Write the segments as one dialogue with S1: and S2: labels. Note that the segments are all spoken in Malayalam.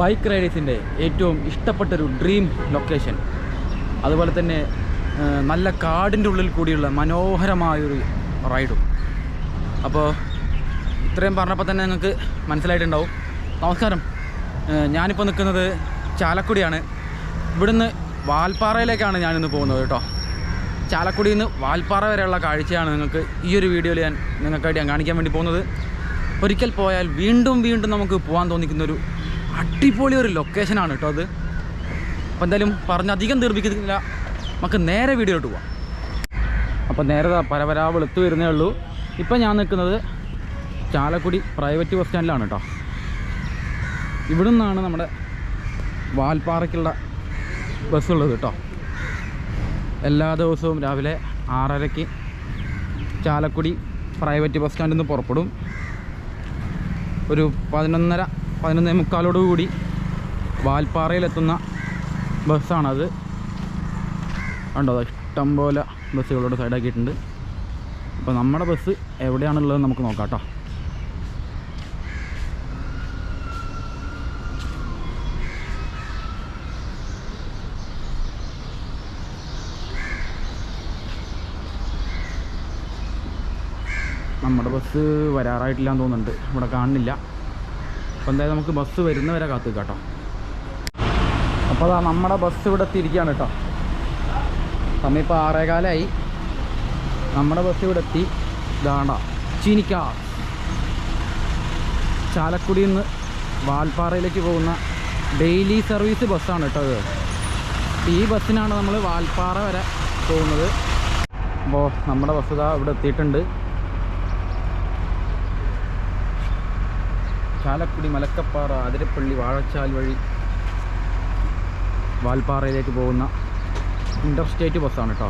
S1: ബൈക്ക് റൈഡേഴ്സിന്റെ ഏറ്റവും ഇഷ്ടപ്പെട്ട ഒരു ഡ്രീം ലൊക്കേഷൻ. അതുപോലെ തന്നെ നല്ല കാടിന്റെ ഉള്ളിൽ കൂടിയുള്ള മനോഹരമായൊരു റൈഡും. അപ്പോൾ ഇത്രയും പറഞ്ഞപ്പോൾ തന്നെ നിങ്ങൾക്ക് മനസ്സിലായിട്ടുണ്ടാവും. നമസ്കാരം. ഞാനിപ്പോൾ നിൽക്കുന്നത് ചാലക്കുടിയാണ്. ഇവിടുന്ന് വാൽപ്പാറയിലേക്കാണ് ഞാനിന്ന് പോകുന്നത് കേട്ടോ. ചാലക്കുടിയിൽ നിന്ന് വാൽപ്പാറ വരെയുള്ള കാഴ്ചയാണ് നിങ്ങൾക്ക് ഈ ഒരു വീഡിയോയിൽ ഞാൻ നിങ്ങൾക്കായിട്ട് ഞാൻ കാണിക്കാൻ വേണ്ടി പോകുന്നത്. ഒരിക്കൽ പോയാൽ വീണ്ടും വീണ്ടും നമുക്ക് പോകാൻ തോന്നിക്കുന്ന ഒരു അടിപൊളി ഒരു ലൊക്കേഷനാണ് കേട്ടോ അത്. അപ്പോൾ എന്തായാലും പറഞ്ഞ് അധികം ദീർഘിക്കുന്നില്ല നമുക്ക് നേരെ വീഡിയോയിലോട്ട് പോവാം. അപ്പോൾ നേരെ പരപരാ വെളുത്ത് വരുന്നേ ഉള്ളൂ. ഇപ്പം ഞാൻ നിൽക്കുന്നത് ചാലക്കുടി പ്രൈവറ്റ് ബസ് സ്റ്റാൻഡിലാണ് കേട്ടോ ഇവിടെ നിന്നാണ് നമ്മുടെ വാൽപ്പാറയ്ക്കുള്ള ബസ്സുള്ളത് കേട്ടോ എല്ലാ ദിവസവും രാവിലെ ആറരയ്ക്ക് ചാലക്കുടി പ്രൈവറ്റ് ബസ് സ്റ്റാൻഡിൽ നിന്ന് പുറപ്പെടും. ഒരു പതിനൊന്നര പതിനൊന്നേ മുക്കാലോടുകൂടി വാൽപ്പാറയിലെത്തുന്ന ബസ്സാണത്. ഉണ്ടോ ഇഷ്ടം പോലെ ബസ്സുകളോട് സൈഡാക്കിയിട്ടുണ്ട്. അപ്പോൾ നമ്മുടെ ബസ് എവിടെയാണുള്ളത് നമുക്ക് നോക്കാം കേട്ടോ. നമ്മുടെ ബസ് വരാറായിട്ടില്ല എന്ന് തോന്നുന്നുണ്ട്. ഇവിടെ കാണുന്നില്ല. അപ്പോൾ എന്തായാലും നമുക്ക് ബസ് വരുന്നവരെ കാത്തു കേട്ടോ. അപ്പോൾ അതാ നമ്മുടെ ബസ് ഇവിടെ എത്തിയിരിക്കുകയാണ് കേട്ടോ. സമയം ഇപ്പോൾ ആറേകാലായി. നമ്മുടെ ബസ് ഇവിടെ എത്തി. ഇതാണ്ട ചീനിക്ക. ചാലക്കുടിയിൽ നിന്ന് വാൽപ്പാറയിലേക്ക് പോകുന്ന ഡെയിലി സർവീസ് ബസ്സാണ് കേട്ടോ ഇത്. ഈ ബസ്സിനാണ് നമ്മൾ വാൽപ്പാറ വരെ പോകുന്നത്. അപ്പോൾ നമ്മുടെ ബസ് ഇതാ ഇവിടെ എത്തിയിട്ടുണ്ട്. ചാലക്കുടി മലക്കപ്പാറ അതിരപ്പള്ളി വാഴച്ചാൽ വഴി വാൽപ്പാറയിലേക്ക് പോകുന്ന ഇന്റർ സ്റ്റേറ്റ് ബസ്സാണ് കേട്ടോ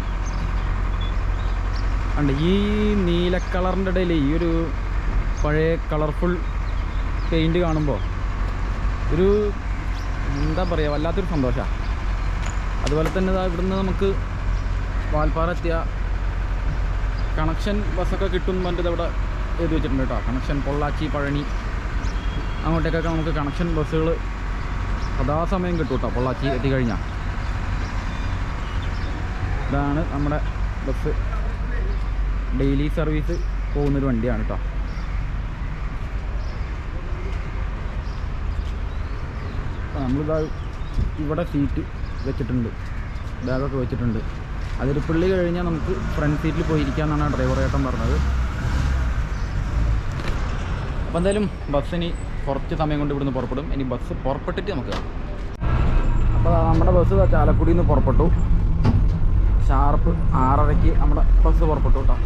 S1: അണ്ട് ഈ നീല കളറിന്റെ ഇടയിൽ ഈ ഒരു പഴയ കളർഫുൾ പെയിന്റ് കാണുമ്പോൾ ഒരു എന്താ പറയുക വല്ലാത്തൊരു സന്തോഷമാണ് അതുപോലെ തന്നെ ഇവിടുന്ന് നമുക്ക് വാൽപ്പാറ എത്തിയ കണക്ഷൻ ബസ്സൊക്കെ കിട്ടും പറഞ്ഞിട്ട് ഇവിടെ എഴുതി വെച്ചിട്ടുണ്ട് കേട്ടോ കണക്ഷൻ പൊള്ളാച്ചി പഴനി അങ്ങോട്ടേക്കൊക്കെ നമുക്ക് കണക്ഷൻ ബസ്സുകൾ സദാസമയം കിട്ടും കേട്ടോ പൊള്ളാച്ചി എത്തിക്കഴിഞ്ഞാൽ ഇതാണ് നമ്മുടെ ബസ്. ഡെയിലി സർവീസ് പോകുന്നൊരു വണ്ടിയാണ് കേട്ടോ നമ്മളിതാ ഇവിടെ സീറ്റ് വെച്ചിട്ടുണ്ട്. ബാഗൊക്കെ വെച്ചിട്ടുണ്ട്. അതൊരു പുള്ളി കഴിഞ്ഞാൽ നമുക്ക് ഫ്രണ്ട് സീറ്റിൽ പോയിരിക്കാമെന്നാണ് ഡ്രൈവർ ഏട്ടൻ പറഞ്ഞത്. അപ്പോൾ എന്തായാലും ബസ്സിന് കുറച്ച് സമയം കൊണ്ട് ഇവിടുന്ന് പുറപ്പെടും. ഇനി ബസ് പുറപ്പെട്ടിട്ട് നമുക്ക് അപ്പോൾ നമ്മുടെ ബസ് ചാലക്കുടിയിൽ നിന്ന് പുറപ്പെട്ടു. ഷാർപ്പ് ആറരയ്ക്ക് നമ്മുടെ ബസ് പുറപ്പെട്ടു കേട്ടോ.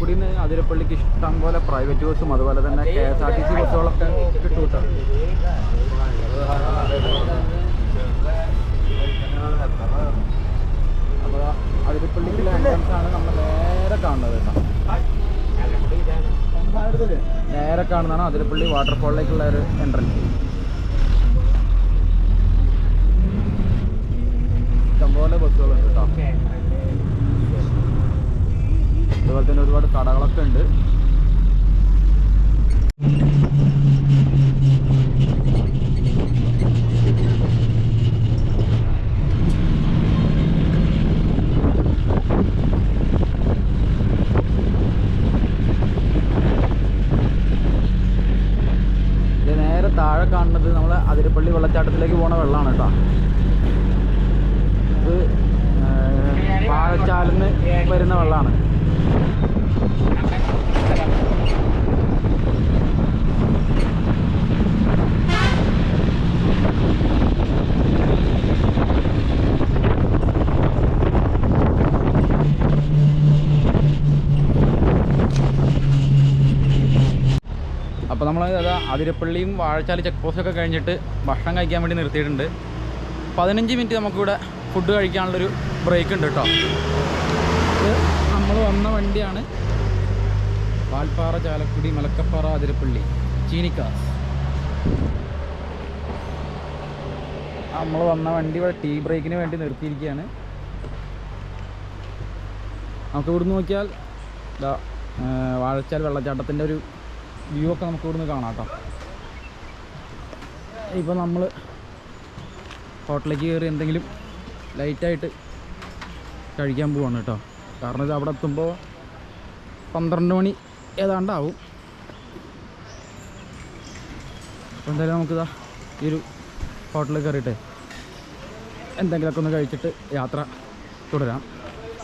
S1: ചാലക്കുടിയിൽ നിന്ന് അതിരപ്പള്ളിക്ക് ഇഷ്ടം പോലെ പ്രൈവറ്റ് ബസ്സും അതുപോലെ തന്നെ K S R T C ബസ്സുകളൊക്കെ കിട്ടും കേട്ടോ അപ്പോൾ അതിരപ്പള്ളിക്ക് എൻട്രൻസ് ആണ് നമ്മൾ നേരെ കാണുന്നത് കേട്ടോ. നേരെ കാണുന്നതാണ് അതിരപ്പള്ളി വാട്ടർഫോളിലേക്കുള്ള ഒരു എൻട്രൻസ് ഇഷ്ടംപോലെ ബസ്സുകളുണ്ട് കേട്ടോ. അതുപോലെ തന്നെ ഒരുപാട് കടകളൊക്കെ ഉണ്ട്. താഴെ കാണുന്നത് നമ്മൾ അതിരപ്പള്ളി വെള്ളച്ചാട്ടത്തിലേക്ക് പോണ വെള്ളമാണ് കേട്ടോ. ഇത് വാഴച്ചാലിന്ന് വരുന്ന വെള്ളമാണ്. അപ്പോൾ നമ്മൾ അതാ അതിരപ്പള്ളിയും വാഴച്ചാലി ചെക്ക് പോസ്റ്റൊക്കെ കഴിഞ്ഞിട്ട് ഭക്ഷണം കഴിക്കാൻ വേണ്ടി നിർത്തിയിട്ടുണ്ട്. പതിനഞ്ച് മിനിറ്റ് നമുക്കിവിടെ ഫുഡ് കഴിക്കാനുള്ളൊരു ബ്രേക്ക് ഉണ്ട് കേട്ടോ. വന്ന വണ്ടിയാണ് വാൽപ്പാറ ചാലക്കുടി മലക്കപ്പാറ അതിരപ്പള്ളി ചീനിക്കാസ്. നമ്മൾ വന്ന വണ്ടി ഇവിടെ ടീ ബ്രേക്കിന് വേണ്ടി നിർത്തിയിരിക്കുകയാണ്. നമുക്ക് ഇവിടുന്ന് നോക്കിയാൽ ഇതാ വാഴച്ചാൽ വെള്ളച്ചാട്ടത്തിന്റെ ഒരു വ്യൂ ഒക്കെ നമുക്ക് ഇവിടുന്ന് കാണാം കേട്ടോ. ഇപ്പോൾ നമ്മൾ ഹോട്ടലിലേക്ക് കയറി എന്തെങ്കിലും ലൈറ്റായിട്ട് കഴിക്കാൻ പോവാണ് കേട്ടോ. കാരണം ഇത് അവിടെ എത്തുമ്പോൾ പന്ത്രണ്ട് മണി ഏതാണ്ടാവും. അപ്പോൾ എന്തായാലും നമുക്കിതാ ഈ ഒരു ഹോട്ടലിൽ കയറിയിട്ട് എന്തെങ്കിലുമൊക്കെ ഒന്ന് കഴിച്ചിട്ട് യാത്ര തുടരാം.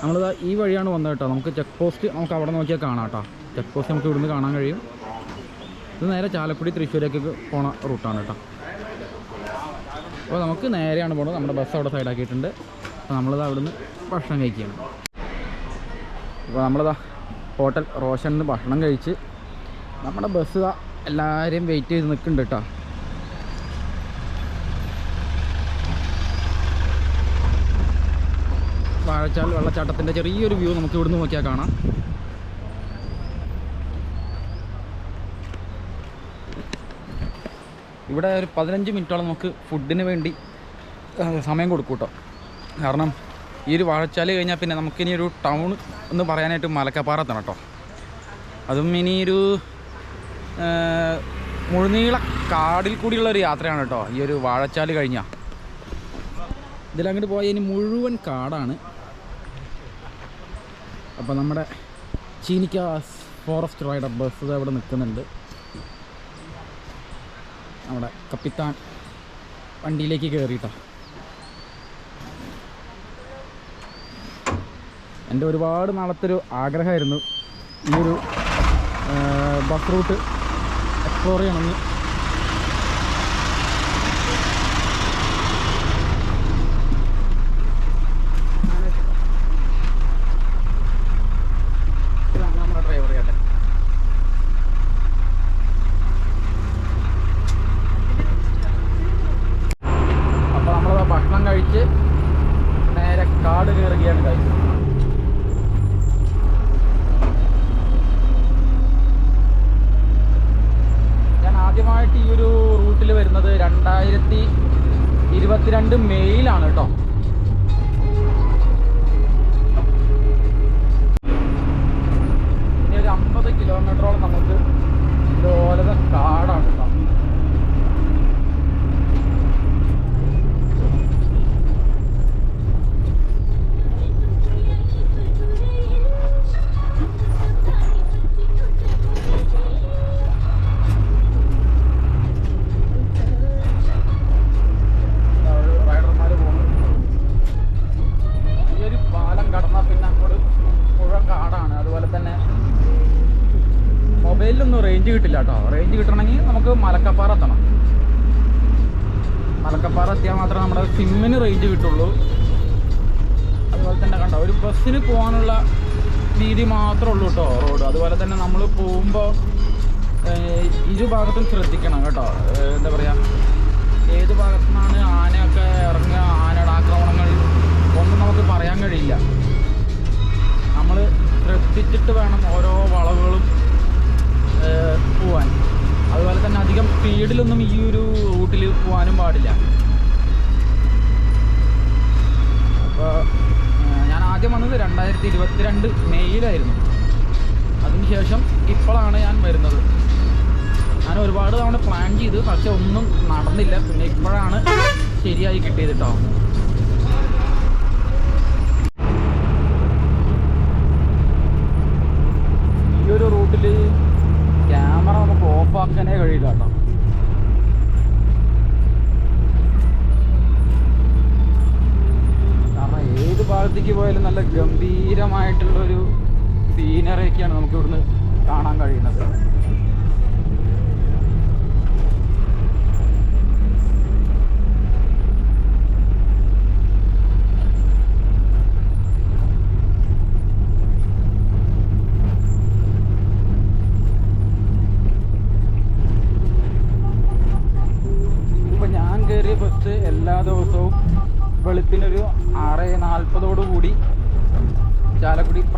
S1: നമ്മളിതാ ഈ വഴിയാണ് വന്നത് കേട്ടോ. നമുക്ക് ചെക്ക് പോസ്റ്റ് നമുക്ക് അവിടെ നോക്കിയാൽ കാണാം കേട്ടോ. ചെക്ക് പോസ്റ്റ് നമുക്ക് ഇവിടുന്ന് കാണാൻ കഴിയും. ഇത് നേരെ ചാലക്കുടി തൃശ്ശൂരേക്കൊക്കെ പോണ റൂട്ടാണ് കേട്ടോ. അപ്പോൾ നമുക്ക് നേരെയാണ് പോകുന്നത് നമ്മുടെ ബസ് അവിടെ സൈഡാക്കിയിട്ടുണ്ട് അപ്പോൾ നമ്മളിത് അവിടുന്ന് ഭക്ഷണം കഴിക്കുകയാണ്. അപ്പോൾ നമ്മളിതാ ഹോട്ടൽ റോഷനിൽ നിന്ന് ഭക്ഷണം കഴിച്ച് നമ്മുടെ ബസ് എല്ലാവരെയും വെയിറ്റ് ചെയ്ത് നിൽക്കുന്നുണ്ട് കേട്ടോ. വാഴച്ചാൽ വെള്ളച്ചാട്ടത്തിന്റെ ചെറിയൊരു വ്യൂ നമുക്ക് ഇവിടുന്ന് നോക്കിയാൽ കാണാം. ഇവിടെ ഒരു പതിനഞ്ച് മിനിറ്റോളം നമുക്ക് ഫുഡിന് വേണ്ടി സമയം കൊടുക്കൂട്ടോ കാരണം ഈ ഒരു വാഴച്ചാൽ കഴിഞ്ഞാൽ പിന്നെ നമുക്കിനി ഒരു ടൗൺ എന്ന് പറയാനായിട്ട് മലക്കപ്പാറ എത്തണം കേട്ടോ. അതും ഇനി ഒരു മുഴുനീള കാടിൽ കൂടിയുള്ള ഒരു യാത്രയാണ് കേട്ടോ ഈ ഒരു വാഴച്ചാൽ കഴിഞ്ഞാൽ ഇതിലങ്ങോട്ട് പോയാൽ ഇനി മുഴുവൻ കാടാണ്. അപ്പോൾ നമ്മുടെ ചീനിക്ക ഫോറസ്റ്റ് റൈഡർ ബസ് അവിടെ നിൽക്കുന്നുണ്ട്. നമ്മുടെ കപ്പിത്താൻ വണ്ടിയിലേക്ക് കയറിയിട്ടാ എന്റെ ഒരുപാട് നാളത്തെ ഒരു ആഗ്രഹമായിരുന്നു ഈ ഒരു ബസ് റൂട്ട് എക്സ്പ്ലോർ ചെയ്യണമെന്ന്. സൈഡിലൊന്നും ഈ ഒരു റൂട്ടിൽ പോകാനും പാടില്ല. അപ്പോൾ ഞാൻ ആദ്യം വന്നത് രണ്ടായിരത്തി ഇരുപത്തിരണ്ട് മെയ്യിലായിരുന്നു അതിനുശേഷം ഇപ്പോഴാണ് ഞാൻ വരുന്നത്. ഞാൻ ഒരുപാട് തവണ പ്ലാൻ ചെയ്ത് പക്ഷെ ഒന്നും നടന്നില്ല. പിന്നെ ഇപ്പോഴാണ് ശരിയായി കിട്ടിയത് കേട്ടോ ഈ ഒരു റൂട്ടിൽ ക്യാമറ നമുക്ക് ഓഫാക്കാനേ കഴിയില്ല കേട്ടോ ഭാഗത്തേക്ക് പോയാലും നല്ല ഗംഭീരമായിട്ടുള്ളൊരു സീനറിയൊക്കെയാണ് നമുക്കിവിടുന്ന് കാണാൻ കഴിയുന്നത്.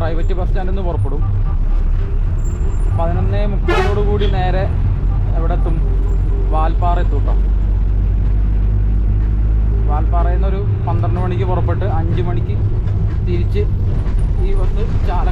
S1: പ്രൈവറ്റ് ബസ് സ്റ്റാൻഡിൽ നിന്ന് പുറപ്പെടും. പതിനൊന്ന് മുപ്പതോടുകൂടി നേരെ എവിടെ എത്തും വാൽപ്പാറ എത്തും കേട്ടോ വാൽപ്പാറയിൽ നിന്നൊരു പന്ത്രണ്ട് മണിക്ക് പുറപ്പെട്ട് അഞ്ച് മണിക്ക് തിരിച്ച് ഈ ബസ് ചാല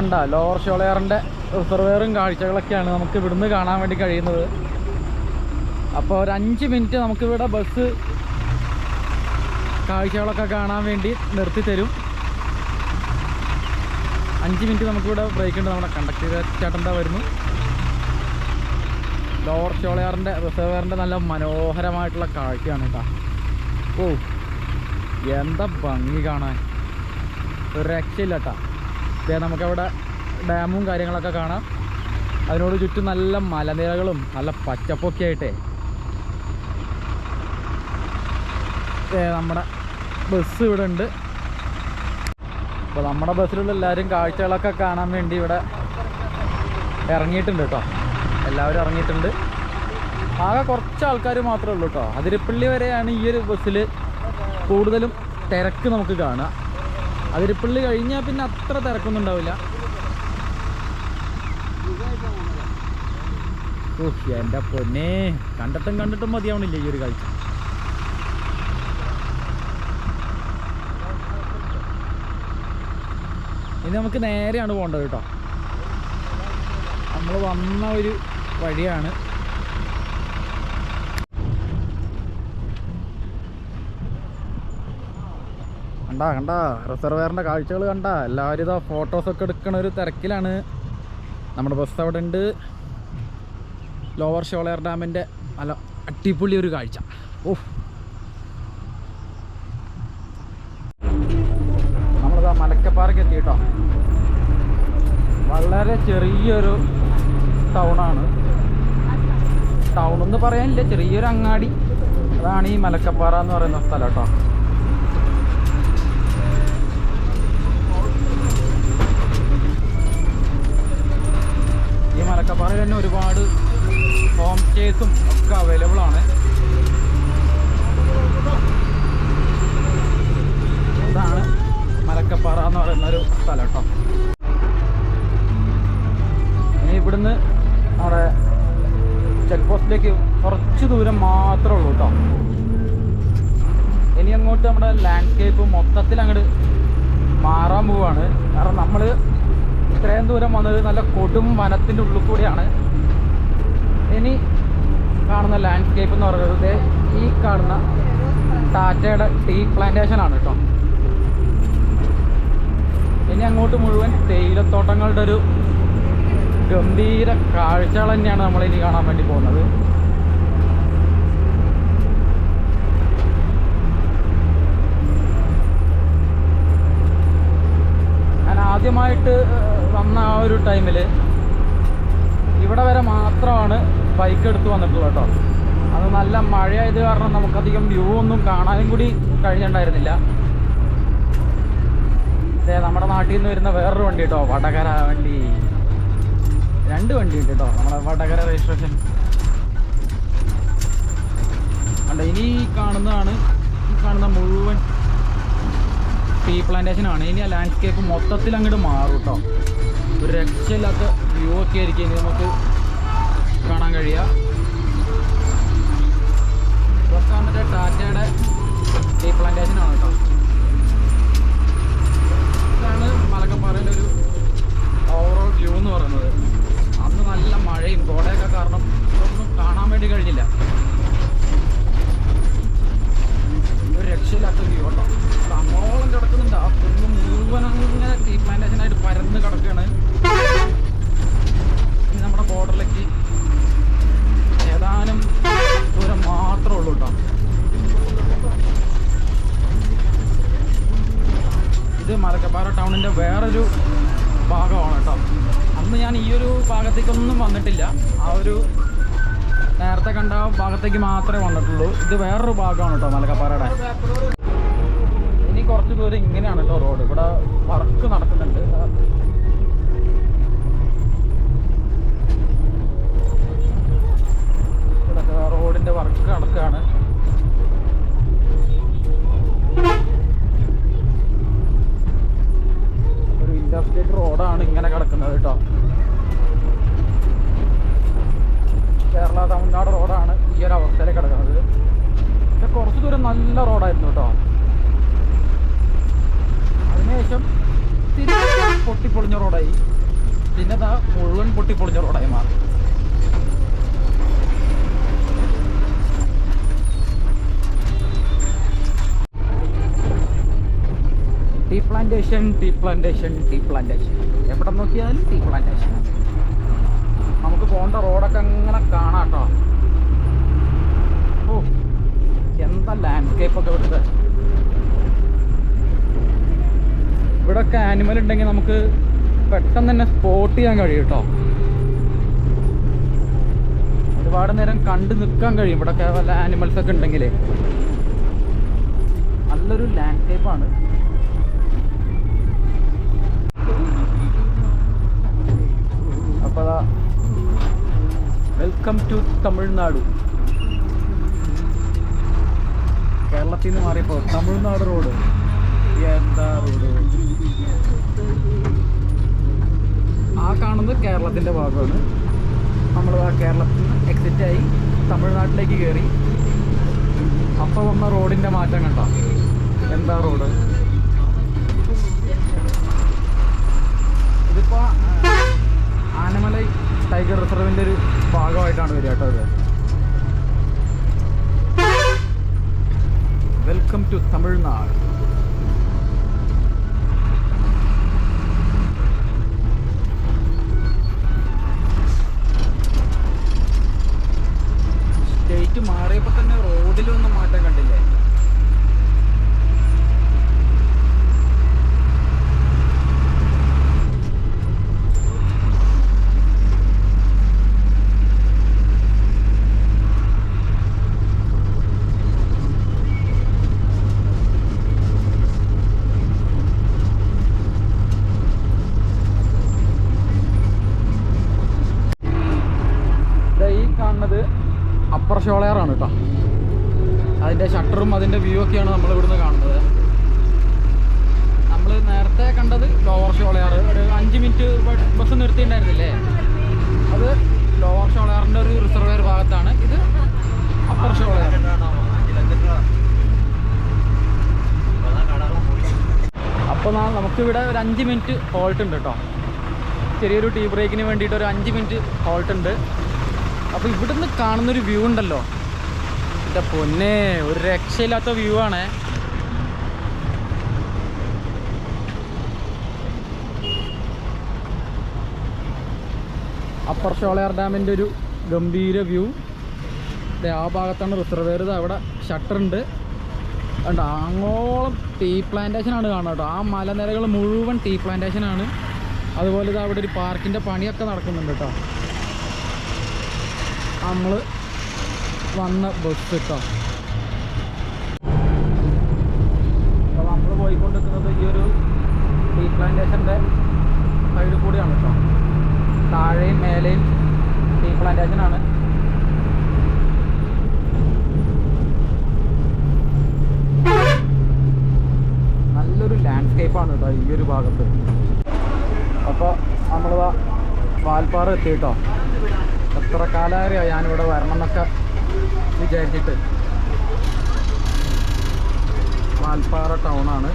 S1: കണ്ട ലോവർ ഷോളയാറിന്റെ റിസർവെയറും കാഴ്ചകളൊക്കെയാണ് നമുക്ക് ഇവിടുന്ന് കാണാൻ വേണ്ടി കഴിയുന്നത്. അപ്പോൾ ഒരു അഞ്ച് മിനിറ്റ് നമുക്കിവിടെ ബസ് കാഴ്ചകളൊക്കെ കാണാൻ വേണ്ടി നിർത്തി തരും. അഞ്ച് മിനിറ്റ് നമുക്കിവിടെ ബ്രേക്ക് ഉണ്ട്. നമ്മുടെ കണ്ടക്ടർ ചേട്ടന്റെ വരുന്നു. ലോവർ ഷോളയാറിന്റെ റിസർവെയറിന്റെ നല്ല മനോഹരമായിട്ടുള്ള കാഴ്ചയാണ് കേട്ടോ. ഓ എന്താ ഭംഗി കാണാൻ. ഒരു രക്ഷയില്ല കേട്ടോ. നമുക്കവിടെ ഡാമും കാര്യങ്ങളൊക്കെ കാണാം. അതിനോട് ചുറ്റും നല്ല മലനിരകളും നല്ല പച്ചപ്പൊക്കെ ആയിട്ടേ. നമ്മുടെ ബസ് ഇവിടെ ഉണ്ട്. അപ്പോൾ നമ്മുടെ ബസ്സിലുള്ള എല്ലാവരും കാഴ്ചകളൊക്കെ കാണാൻ വേണ്ടി ഇവിടെ ഇറങ്ങിയിട്ടുണ്ട് കേട്ടോ. എല്ലാവരും ഇറങ്ങിയിട്ടുണ്ട്. ആകെ കുറച്ച് ആൾക്കാർ മാത്രമേ ഉള്ളൂ കേട്ടോ. അതിരപ്പള്ളി വരെയാണ് ഈ ഒരു ബസ്സിൽ കൂടുതലും തിരക്ക് നമുക്ക് കാണുക. അതിരപ്പള്ളി കഴിഞ്ഞാൽ പിന്നെ അത്ര തിരക്കൊന്നും ഉണ്ടാവില്ല. എന്റെ പൊന്നെ. കണ്ടിട്ടും കണ്ടിട്ടും മതിയാവണില്ല ഈ ഒരു കാഴ്ച ഇനി നമുക്ക് നേരെയാണ് പോകേണ്ടത് കേട്ടോ. നമ്മൾ വന്ന ഒരു വഴിയാണ്. കണ്ടാ കണ്ട. റിസർവെയറിന്റെ കാഴ്ചകൾ കണ്ട. എല്ലാവരും ഇതാ ഫോട്ടോസൊക്കെ എടുക്കണ ഒരു തിരക്കിലാണ്. നമ്മുടെ ബസ് അവിടെ ഉണ്ട്. ലോവർ ഷോളയർ ഡാമിന്റെ നല്ല അടിപൊളി ഒരു കാഴ്ച. ഓ നമ്മളിതാ മലക്കപ്പാറയ്ക്ക് എത്തി കേട്ടോ. വളരെ ചെറിയൊരു ടൗണാണ് ടൗൺ എന്ന് പറയാനില്ല ചെറിയൊരു അങ്ങാടി. അതാണ് ഈ മലക്കപ്പാറ എന്ന് പറയുന്ന സ്ഥലം കേട്ടോ. ഈ മലക്കപ്പാറയിൽ തന്നെ ഒരുപാട് ഹോം സ്റ്റേസും ഒക്കെ അവൈലബിൾ ആണ്. ഇതാണ് മലക്കപ്പാറ എന്ന് പറയുന്ന ഒരു സ്ഥലം കേട്ടോ ഇനി ഇവിടുന്ന് നമ്മുടെ ചെക്ക് പോസ്റ്റിലേക്ക് കുറച്ച് ദൂരം മാത്രമേ ഉള്ളൂ കേട്ടോ ഇനി അങ്ങോട്ട് നമ്മുടെ ലാൻഡ്സ്കേപ്പ് മൊത്തത്തിൽ അങ്ങോട്ട് മാറാൻ പോവാണ്. കാരണം നമ്മൾ ഇത്രയും ദൂരം വന്നത് നല്ല കൊടും വനത്തിന്റെ ഉള്ളിൽ കൂടിയാണ്. ഇനി കാണുന്ന ലാൻഡ്സ്കേപ്പ് എന്ന് പറയുന്നത് ഈ കാണുന്ന ടാറ്റയുടെ ടീ പ്ലാന്റേഷൻ ആണ് കേട്ടോ. ഇനി അങ്ങോട്ട് മുഴുവൻ തേയിലത്തോട്ടങ്ങളുടെ ഒരു ഗംഭീര കാഴ്ചകൾ തന്നെയാണ് നമ്മൾ ഇനി കാണാൻ വേണ്ടി പോകുന്നത്. ആദ്യമായിട്ട് വന്ന ആ ഒരു ടൈമിൽ ഇവിടെ വരെ മാത്രമാണ് ബൈക്ക് എടുത്ത് വന്നിട്ടുള്ളത് കേട്ടോ. അത് നല്ല മഴയായത് കാരണം നമുക്കധികം വ്യൂ ഒന്നും കാണാനും കൂടി കഴിഞ്ഞിട്ടുണ്ടായിരുന്നില്ല. അതെ നമ്മുടെ നാട്ടിൽ നിന്ന് വരുന്ന വേറൊരു വണ്ടി കേട്ടോ വടകര വണ്ടി. രണ്ട് വണ്ടി ഉണ്ട് കേട്ടോ നമ്മുടെ വടകര രജിസ്ട്രേഷൻ അല്ല ഇനി കാണുന്നതാണ് ഈ കാണുന്ന മുഴുവൻ ടീ പ്ലാന്റേഷൻ ആണ്. ഇനി ആ ലാൻഡ്സ്കേപ്പ് മൊത്തത്തിൽ അങ്ങോട്ട് മാറും കേട്ടോ ഒരു രക്ഷയില്ലാത്ത വ്യൂ ഒക്കെ ആയിരിക്കും ഇനി നമുക്ക് കാണാൻ കഴിയുക. ഇതൊക്കെ വന്നിട്ട് ടാറ്റയുടെ ടീ പ്ലാന്റേഷൻ ആണ് കേട്ടോ ഇതാണ് മലക്കപ്പാറയിലെ ഒരു ഓവറോൾ വ്യൂ എന്ന് പറയുന്നത്. അന്ന് നല്ല മഴയും കോടയൊക്കെ കാരണം ഒന്നും കാണാൻ വേണ്ടി കഴിഞ്ഞില്ല. രക്ഷയില്ലാത്ത വ്യൂ കേട്ടോ അന്നോളം കിടക്കുന്നുണ്ട് ആ കുന്ന് മുഴുവൻ അങ്ങനെ ടീ പ്ലാന്റേഷനായിട്ട് പരന്ന് കിടക്കുകയാണ്. ഇനി നമ്മുടെ ബോർഡറിലേക്ക് ഏതാനും ദൂരം മാത്രമേ ഉള്ളൂ കേട്ടോ. ഇത് മലക്കപ്പാറ ടൗണിന്റെ വേറൊരു ഭാഗമാണ് കേട്ടോ. അന്ന് ഞാൻ ഈ ഒരു ഭാഗത്തേക്കൊന്നും വന്നിട്ടില്ല. ആ ഒരു നേരത്തെ കണ്ട ഭാഗത്തേക്ക് മാത്രമേ വന്നിട്ടുള്ളൂ. ഇത് വേറൊരു ഭാഗമാണ് കേട്ടോ മലക്കപ്പാറയുടെ. ഇനി കുറച്ച് ദൂരം ഇങ്ങനെയാണ് കേട്ടോ റോഡ്. ഇവിടെ വർക്ക് നടക്കുന്നുണ്ട്. റോഡിന്റെ വർക്ക് നടക്കുകയാണ്. ഒരു ഇൻഡസ്ട്രിയൽ റോഡാണ് ഇങ്ങനെ കിടക്കുന്നത് കേട്ടോ. കേരള തമിഴ്നാട് റോഡാണ് ഈ ഒരു അവസ്ഥയിൽ കിടക്കുന്നത്. പക്ഷെ കുറച്ച് ദൂരം നല്ല റോഡായിരുന്നു കേട്ടോ. അതിനുശേഷം തിരിച്ച് പൊട്ടിപ്പൊളിഞ്ഞ റോഡായി. പിന്നെ ദാ മുഴുവൻ പൊട്ടിപ്പൊളിഞ്ഞ റോഡായി മാറി. Tea plantation tea plantation tea plantation എവിടെ നോക്കിയാലും ടീ പ്ലാന്റേഷൻ പോകേണ്ട റോഡൊക്കെ അങ്ങനെ കാണാം കേട്ടോ ഓ എന്താ ലാൻഡ്സ്കേപ്പ് ഒക്കെ ഇവിടുത്തെ? ഇവിടൊക്കെ ആനിമൽ ഉണ്ടെങ്കിൽ നമുക്ക് പെട്ടെന്ന് തന്നെ സ്പോട്ട് ചെയ്യാൻ കഴിയും കേട്ടോ ഒരുപാട് നേരം കണ്ടു നിൽക്കാൻ കഴിയും ഇവിടൊക്കെ വല്ല ആനിമൽസ് ഒക്കെ ഉണ്ടെങ്കിലേ. നല്ലൊരു ലാൻഡ്സ്കേപ്പാണ് അപ്പോൾ വെൽക്കം ടു തമിഴ്നാട് കേരളത്തിൽ നിന്ന് മാറിയപ്പോൾ തമിഴ്നാട് റോഡ് എന്താ റോഡ് ആ കാണുന്നത് കേരളത്തിന്റെ ഭാഗമാണ്. നമ്മൾ ആ കേരളത്തിൽ നിന്ന് എക്സിറ്റ് ആയി തമിഴ്നാട്ടിലേക്ക് കയറി അപ്പോൾ വന്ന റോഡിന്റെ മാറ്റം കണ്ട? എന്താ റോഡ് ഇതിപ്പോൾ ആനമലൈ ടൈഗർ റിസർവിന്റെ ഒരു ഭാഗമായിട്ടാണ് വരിക കേട്ടോ വെൽക്കം ടു തമിഴ്നാട് സ്റ്റേറ്റ് മാറിയപ്പോൾ തന്നെ റോഡിലൊന്നും മാറ്റം കണ്ടില്ലേ ദേ ഈ കാണുന്നത് അപ്പർ ഷോളയാറാണ് കേട്ടോ അതിന്റെ ഷട്ടറും അതിന്റെ വ്യൂ ഒക്കെയാണ് നമ്മൾ ഇവിടുന്ന് കാണുന്നത് നമ്മൾ നേരത്തെ കണ്ടത് ലോവർ ഷോളയാർ ഒരു അഞ്ച് മിനിറ്റ് ബസ് നിർത്തിയിട്ടുണ്ടായിരുന്നില്ലേ അത് ലോവർ ഷോളയാറിന്റെ ഒരു റിസർവയർ ഭാഗത്താണ് ഇത് അപ്പർ ഷോളയാർ അപ്പോൾ നമുക്കിവിടെ ഒരു അഞ്ച് മിനിറ്റ് ഹോൾട്ട് ഉണ്ട് കേട്ടോ. ചെറിയൊരു ടീ ബ്രേക്കിന് വേണ്ടിയിട്ട് ഒരു അഞ്ച് മിനിറ്റ് ഹോൾട്ട് ഉണ്ട്. അപ്പോൾ ഇവിടുന്ന് കാണുന്നൊരു വ്യൂ ഉണ്ടല്ലോ. എന്റെ പൊന്നെ ഒരു രക്ഷയില്ലാത്ത വ്യൂ ആണ്. അപ്പർ ഷോളയാർ ഡാമിന്റെ ഒരു ഗംഭീര വ്യൂ ആ ഭാഗത്താണ് റിസർവേർ അവിടെ ഷട്ടർ ഉണ്ട്. ഉണ്ട് അങ്ങോളം ടീ പ്ലാന്റേഷനാണ് കാണുക കേട്ടോ. ആ മലനിരകൾ മുഴുവൻ ടീ പ്ലാന്റേഷനാണ് അതുപോലെ ഇത് അവിടെ ഒരു പാർക്കിന്റെ പണിയൊക്കെ നടക്കുന്നുണ്ട് കേട്ടോ. നമ്മൾ വന്ന ബസ് കേട്ടോ അപ്പോൾ നമ്മൾ പോയിക്കൊണ്ടിരിക്കുന്നത് ഈ ഒരു ടീ പ്ലാന്റേഷന്റെ സൈഡിൽ കൂടിയാണ് കേട്ടോ. താഴെയും മേലെയും ടീ പ്ലാന്റേഷൻ ആണ് നല്ലൊരു ലാൻഡ്സ്കേപ്പാണ് കേട്ടോ ഈ ഒരു ഭാഗത്ത്. അപ്പോൾ നമ്മൾ വാൽപ്പാറ എത്തി കേട്ടോ എത്ര കാലമായോ ഞാനിവിടെ വരണം എന്നൊക്കെ വിചാരിച്ചിട്ട്. വാൽപ്പാറ ടൗണാണ്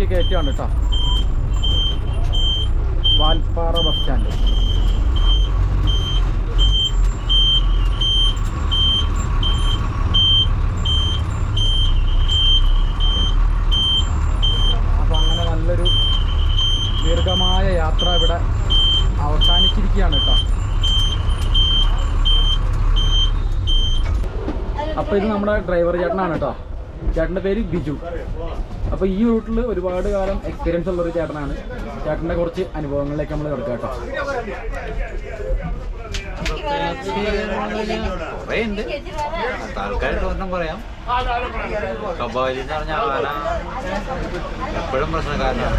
S1: ഉള്ളിലേക്ക് കയറ്റുകയാണ് കേട്ടോ. Valparai bus stand. അപ്പോൾ അങ്ങനെ നല്ലൊരു ദീർഘമായ യാത്ര ഇവിടെ അവസാനിച്ചിരിക്കുകയാണ് കേട്ടോ. അപ്പോൾ ഇത് നമ്മുടെ ഡ്രൈവർ ചേട്ടനാണ് കേട്ടോ. ചേട്ടന്റെ പേര് ബിജു. അപ്പോൾ ഈ റൂട്ടിൽ ഒരുപാട് കാലം എക്സ്പീരിയൻസ് ഉള്ള ഒരു ചേട്ടനാണ്. ചേട്ടന്റെ കുറച്ച് അനുഭവങ്ങളിലേക്ക് നമ്മൾ കിടക്കാം കേട്ടോ.
S2: പറയാം. എപ്പോഴും പ്രശ്നക്കാരനാണ്.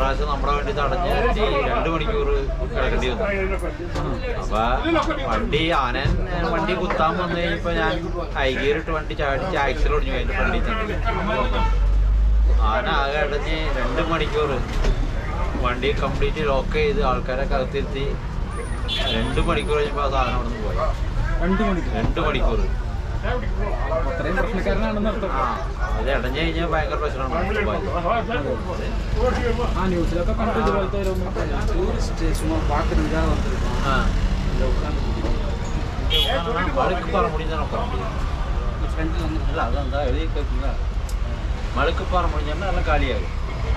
S2: പ്രാവശ്യം നമ്മുടെ വണ്ടി തടഞ്ഞ് രണ്ട് മണിക്കൂർ കിടക്കേണ്ടി വന്നു. അപ്പൊ വണ്ടി ആനൻ വണ്ടി കുത്താൻ വന്നു കഴിഞ്ഞപ്പോ ഞാൻ ഹൈഗിയറിട്ട് വണ്ടി ചാടിച്ച് ആക്സിൽ ഒടിഞ്ഞു അതിന്റെ വണ്ടി ആന ആകെ അടഞ്ഞ് രണ്ട് മണിക്കൂർ വണ്ടി കംപ്ലീറ്റ് ലോക്ക് ചെയ്ത് ആൾക്കാരെ കകത്തിരുത്തി രണ്ട് മണിക്കൂർ കഴിഞ്ഞപ്പോ ആ സാധനം അവിടെ നിന്ന് പോയി.
S1: രണ്ട് മണിക്കൂർ.
S2: രണ്ട് മണിക്കൂർ.
S1: അത്രയും പ്രശ്നക്കാരനാണെന്ന് അർത്ഥം.
S2: അത് ഇടഞ്ഞു കഴിഞ്ഞാൽ ഭയങ്കര പ്രശ്നമാണ്.
S1: ആ ന്യൂസിലൊക്കെ കണ്ടു ഇതുപോലത്തെ
S2: നല്ല കാലിയാകും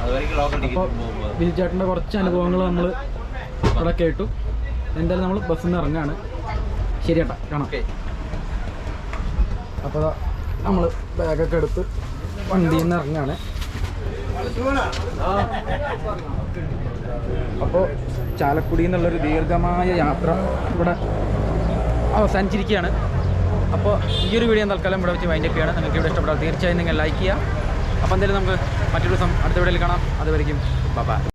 S2: അതുവരെയ്ക്ക് ലോക്കൽ ടിക്കറ്റ്
S1: ബിജു ചേട്ടന്റെ കുറച്ച് അനുഭവങ്ങൾ നമ്മൾ ഇവിടെ കേട്ടു. എന്തായാലും നമ്മൾ ബസ്സിൽ നിന്ന് ഇറങ്ങാണ്. ശരി ചേട്ടാ കാണാം.
S2: അപ്പൊ
S1: അപ്പോൾ നമ്മൾ ബാഗൊക്കെ എടുത്ത് നിന്ന് ഇറങ്ങാണ് അപ്പോൾ ചാലക്കുടി എന്നുള്ളൊരു ദീർഘമായ യാത്ര ഇവിടെ അവസാനിച്ചിരിക്കുകയാണ്. അപ്പോൾ ഈ ഒരു വീഡിയോ തൽക്കാലം ഇവിടെ വെച്ച് വൈൻഡപ്പ് ചെയ്യാണ് നിങ്ങൾക്ക് ഇവിടെ ഇഷ്ടപ്പെട്ടാൽ തീർച്ചയായും നിങ്ങൾ ലൈക്ക് ചെയ്യുക. അപ്പോൾ എന്തായാലും നമുക്ക് മറ്റൊരു ദിവസം അടുത്ത വീഡിയോയിൽ കാണാം. അതുവരെയും ബൈ